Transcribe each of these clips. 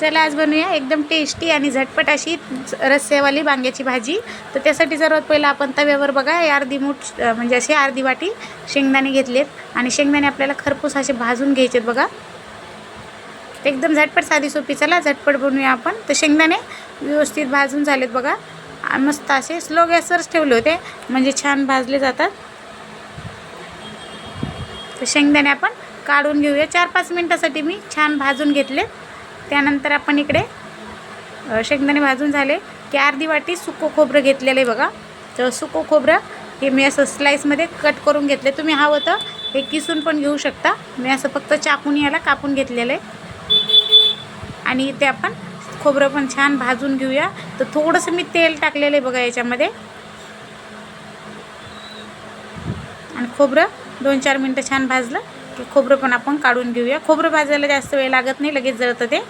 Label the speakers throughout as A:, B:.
A: चला आज बनवूया एकदम टेस्टी आणि झटपट अशी रस्सेवाली वांग्याची भाजी. तर त्यासाठी सर्वात पहिलं आपण तव्यावर बघा अर्धी मूठ म्हणजे अशी अर्धी वाटी शेंगदाणे घेतलेत. आणि शेंगदाणे आपल्याला खरपूस असे भाजून घ्यायचेत बघा. एकदम झटपट साधी सोपी चला झटपट बनवूया आपण. तर शेंगदाणे व्यवस्थित भाजून झालेत बघा. मस्त असे स्लो गॅसवरच ठेवले होते म्हणजे छान भाजले जातात. तर शेंगदाणे आपण काढून घेऊया. चार पाच मिनटासाठी मी छान भाजून घेतले त्यानंतर आपण इकडे शेंगदाणे भाजून झाले. की अर्धी वाटी सुकं खोबरं घेतलेलं आहे बघा. तर सुकं खोबरं हे मी असं स्लाईसमध्ये कट करून घेतले तुम्ही हवं तर हे किसून पण घेऊ शकता. मी असं फक्त चाकून याला कापून घेतलेलं आहे. आणि इथे आपण खोबरं पण छान भाजून घेऊया. तर थोडंसं मी तेल टाकलेलं आहे बघा याच्यामध्ये. आणि खोबरं दोन चार मिनटं छान भाजलं. की खोबरं पण आपण काढून घेऊया. खोबरं भाजायला जास्त वेळ लागत नाही लगेच जळतं ते.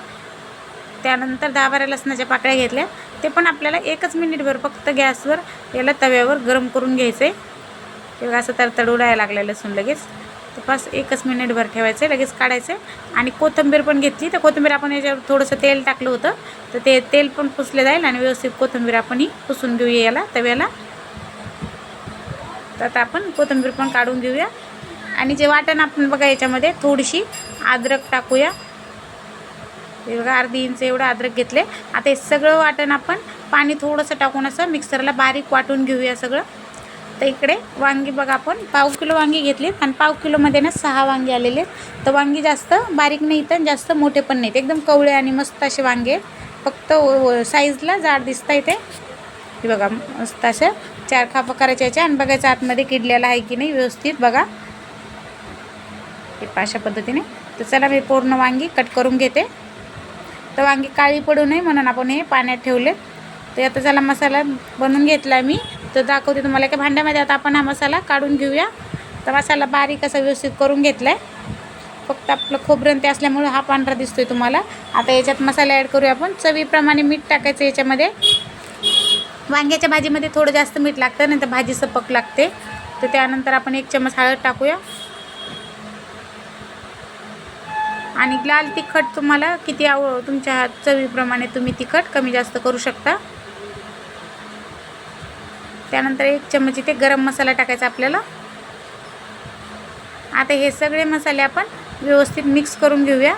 A: त्यानंतर दहा बारा लसणाच्या पाकळ्या घेतल्या. ते पण आपल्याला एकच मिनिटभर फक्त गॅसवर याला तव्यावर गरम करून घ्यायचं आहे किंवा असं तर तडवडायला लागलं लसूण लगेच. तर बस एकच मिनिटभर ठेवायचं आहे लगेच काढायचं आहे आणि कोथिंबीर पण घेतली. तर कोथिंबीर आपण याच्यावर थोडंसं तेल टाकलं होतं. तर ते तेल पण पुसलं जाईल आणि व्यवस्थित कोथिंबीर आपण ही पुसून घेऊया याला तव्याला. तर आता आपण कोथिंबीर पण काढून घेऊया. आणि जे वाटण आपण बघा याच्यामध्ये थोडीशी अद्रक टाकूया. हे बघा अर्धी इंच एवढं अद्रक घेतले. आता हे सगळं वाटण आपण पाणी थोडंसं टाकून असं मिक्सरला बारीक वाटून घेऊया सगळं. तर इकडे वांगी बघा आपण पाव किलो वांगी घेतली आणि पाव किलोमध्ये ना सहा वांगी आलेले आहेत. तर वांगी जास्त बारीक नाही तर जास्त मोठे पण नाहीत. एकदम कवळे आणि मस्त असे वांगे फक्त साईजला जाड दिसतं इथे हे बघा मस्त असं चार खापा करायच्या याच्या आणि बघायचं आतमध्ये किडलेला आहे की नाही व्यवस्थित बघा. हे अशा पद्धतीने. तर चला मी पूर्ण वांगी कट करून घेते. तर वांगी काळी पडू नये म्हणून आपण हे पाण्यात ठेवले. तर आता चला मसाला बनवून घेतला मी. तर दाखवते तुम्हाला एका भांड्यामध्ये आता आपण हा मसाला काढून घेऊया. तर मसाला बारीक असा व्यवस्थित करून घेतला आहे फक्त आपलं खोबरं ते असल्यामुळं हा पांढरा दिसतोय तुम्हाला. आता याच्यात मसाला ॲड करूया आपण. चवीप्रमाणे मीठ टाकायचं याच्यामध्ये. वांग्याच्या भाजीमध्ये थोडं जास्त मीठ लागतं नाही तर भाजी सपक लागते. तर त्यानंतर आपण एक चमच हळद टाकूया. आणि लाल तिखट तुम्हाला किती आव तुमच्या चवीप्रमाणे तुम्ही तिखट कमी जास्त करू शकता. त्यानंतर एक चमच इथे गरम मसाला टाकायचा आपल्याला. आता हे सगळे मसाले आपण व्यवस्थित मिक्स करून घेऊया.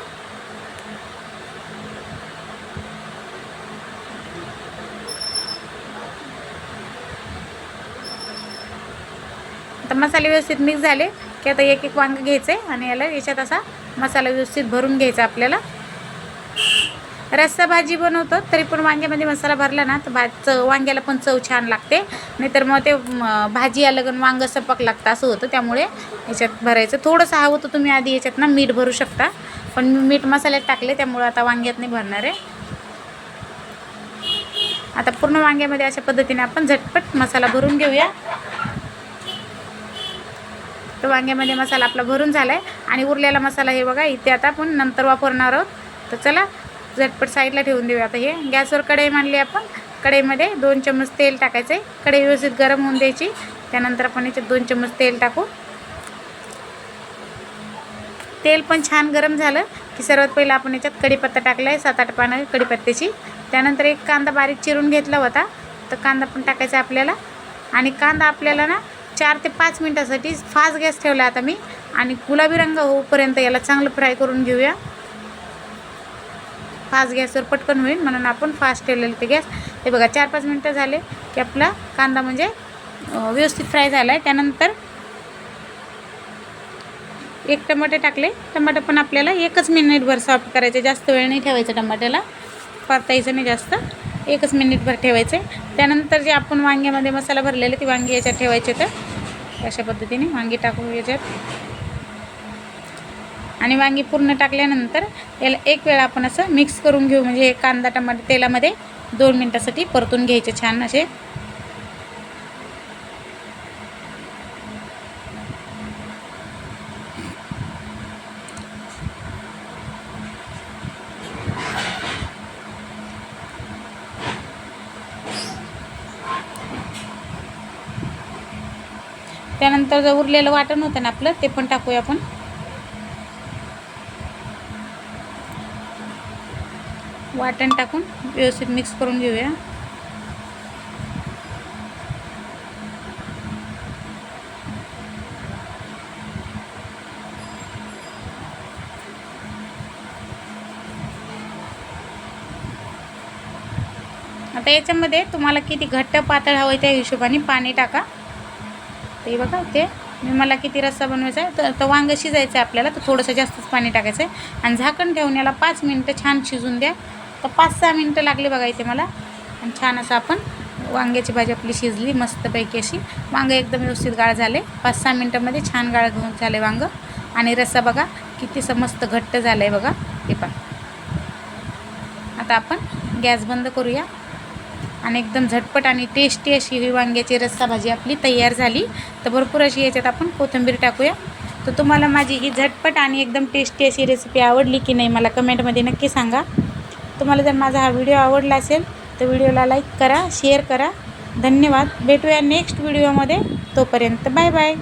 A: आता मसाले व्यवस्थित मिक्स झाले. की आता एक एक वांग घ्यायचं आहे आणि याला याच्यात असा मसाला व्यवस्थित भरून घ्यायचा आपल्याला. रस्सा भाजी बनवतो तरी पण वांग्यामध्ये मसाला भरला ना तर भा चव वांग्याला पण चव छान लागते. नाहीतर मग ते भाजी भाजी अलगन वांगं सपक लागतं असं होतं. त्यामुळे याच्यात भरायचं. थोडंसं हवं होतं तुम्ही आधी याच्यात ना मीठ भरू शकता. पण मी मीठ मसाल्यात टाकले त्यामुळे आता वांग्यात नाही भरणार आहे. आता पूर्ण वांग्यामध्ये अशा पद्धतीने आपण झटपट मसाला भरून घेऊया. तर वांग्यामध्ये मसाला आपला भरून झाला आहे आणि उरलेला मसाला हे बघा इथे आता आपण नंतर वापरणार आहोत. तर चला झटपट साईडला ठेवून देऊया आता हे. गॅसवर कढई मांडली आपण. कढईमध्ये दोन चम्मच तेल टाकायचं आहे कढई व्यवस्थित गरम होऊन द्यायची. त्यानंतर आपण याच्यात दोन चम्मच तेल टाकू. तेल पण छान गरम झालं की सर्वात पहिलं आपण याच्यात कढीपत्ता टाकला आहे सात आठ पानं कढीपत्त्याची. त्यानंतर एक कांदा बारीक चिरून घेतला होता. तर कांदा पण टाकायचा आपल्याला. आणि कांदा आपल्याला ना चार ते पाच मिनटासाठी फास्ट गॅस ठेवला आता मी. आणि गुलाबी रंग होऊपर्यंत याला चांगलं फ्राय करून घेऊया. फास्ट गॅसवर पटकन होईल म्हणून आपण फास्ट ठेवलेलं ते गॅस. हे बघा चार पाच मिनटं झाले की आपला कांदा म्हणजे व्यवस्थित फ्राय झाला आहे त्यानंतर एक टमाटे टाकले. टमाटर पण आपल्याला एकच मिनिटभर सॉफ्ट करायचे. जास्त वेळ नाही ठेवायचं टमाट्याला. परतायचं नाही जास्त. एकच मिनिटभर ठेवायचे. त्यानंतर जे आपण वांग्यामध्ये मसाला भरलेले ती वांगी याच्यात ठेवायचे तर अशा पद्धतीने वांगी टाकू याच्यात. आणि वांगी पूर्ण टाकल्यानंतर याला एक वेळा आपण असं मिक्स करून घेऊ. म्हणजे कांदा टमाटे तेलामध्ये दोन मिनटासाठी परतून घ्यायचे छान असे. त्यानंतर जर उरलेलं वाटण होतं ना आपलं ते पण टाकूया आपण. वाटण टाकून व्यवस्थित मिक्स करून घेऊया. आता याच्यामध्ये तुम्हाला किती घट्ट पातळ हवं त्या हिशोबाने पाणी टाका. ते बघा ते मी मला किती रस्सा बनवायचा आहे तर तर वांगं शिजायचं आहे आपल्याला तर थोडंसं जास्तच पाणी टाकायचं आहे आणि झाकण ठेवून याला पाच मिनटं छान शिजून द्या. तर पाच सहा मिनटं लागले बघा इथे मला. आणि छान असं आपण वांग्याची भाजी आपली शिजली मस्तपैकी अशी. वांगं एकदम व्यवस्थित गाळ झाले. पाच सहा मिनटामध्ये छान गाळ घेऊन झाले वांगं. आणि रस्सा बघा किती असं मस्त घट्ट झालं आहे बघा. ते पण आता आपण गॅस बंद करूया. आणि एकदम झटपट आणि टेस्टी अशी ही वांग्याची रस्सा भाजी आपली तयार झाली. तर भरपूर अशी याच्यात आपण कोथिंबीर टाकूया. तर तुम्हाला माझी ही झटपट आणि एकदम टेस्टी अशी रेसिपी आवडली की नाही मला कमेंटमध्ये नक्की सांगा. तुम्हाला जर माझा हा व्हिडिओ आवडला असेल तर व्हिडिओला लाईक करा शेअर करा. धन्यवाद. भेटूया नेक्स्ट व्हिडिओमध्ये तोपर्यंत बाय बाय